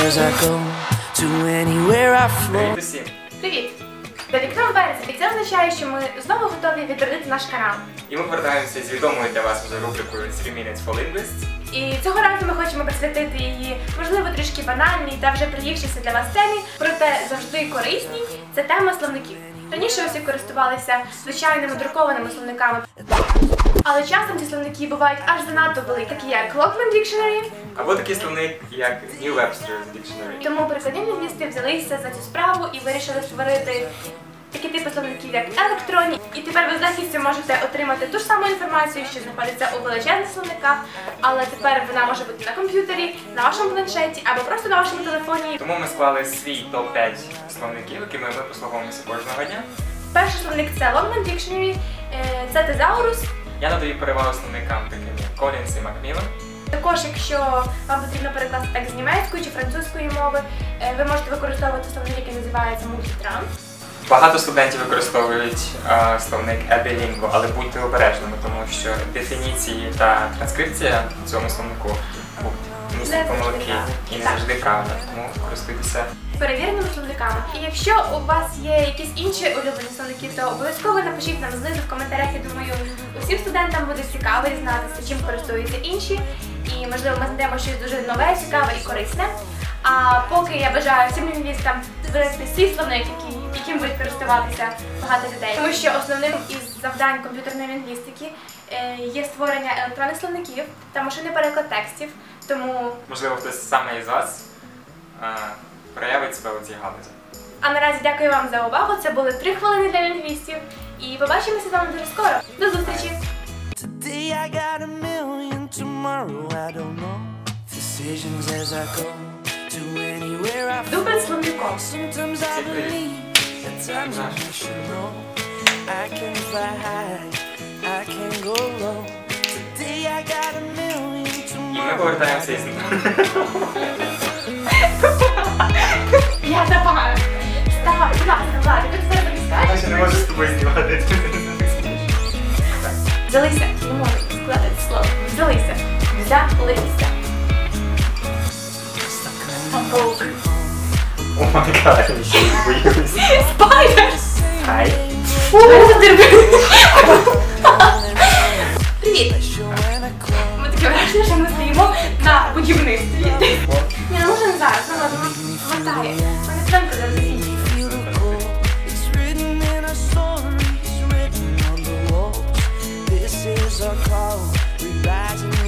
as I go to anywhere I flow. Привіт усім! Привіт! За вікном і це означає, що ми знову готові відродити наш канал. І ми повертаємося з відомою для вас вже рубрикою 3 Minutes for Linguists. І цього разу ми хочемо присвятити її, можливо, трішки банальній та вже приївшися для вас темі, проте завжди корисній. Це тема словників. Раніше усі користувалися звичайними друкованими словниками. Але часом ці словники бувають аж занадто великі, такі як Clockman Dictionary. Або такий словник, як New Webster's Dictionary. Тому прикладні лінгвісти взялися за цю справу і вирішили створити такі типи словників, як електронні. І тепер ви з легкістю можете отримати ту ж саму інформацію, що знаходиться у величезних словниках, але тепер вона може бути на комп'ютері, на вашому планшеті або просто на вашому телефоні. Тому ми склали свій топ-5 словників, якими ми послуговуємося кожного дня. Перший словник це Longman Dictionary, е, це тезаурус. Я надаю перевагу словникам таким як Collins і Macmillan. Також, якщо вам потрібно перекласти текст з німецької чи французької мови, е, ви можете використовувати словник, який називається Multitran. Багато студентів використовують а, словник Ebilingo, але будьте обережними, тому що дефініції та транскрипція в цьому словнику будуть містять помилки і не завжди правда. Тому користуйтеся перевіреними словниками. І якщо у вас є якісь інші улюблені словники, то обов'язково напишіть нам знизу в коментарях. Я думаю, усім студентам буде цікаво дізнатися, чим користуються інші. І можливо ми знайдемо щось дуже нове, цікаве і корисне. А поки я бажаю всім лінгвістам вирости свій словник, який, яким будуть користуватися багато людей. Тому що основним із завдань комп'ютерної лінгвістики е, є створення електронних словників та машинний переклад текстів. Тому Можливо, хтось саме із вас а, проявить себе у цій галузі. А наразі дякую вам за увагу. Це були три хвилини для лінгвістів. І побачимося з вами дуже скоро. До зустрічі! Today I got a million, tomorrow I don't know. Decisions as I go to anywhere I. Дубль словником. Sometimes I believe, at times I wish you know. I can fly high, I can go low. Today I got a million, tomorrow. повертаємося із Я скажеш? ще не можу з тобою знімати. Взялися, не можу складати слово. Взялися. Взялися. Паук. О май гад, я ще й боюсь. Спайдер! cold, we rising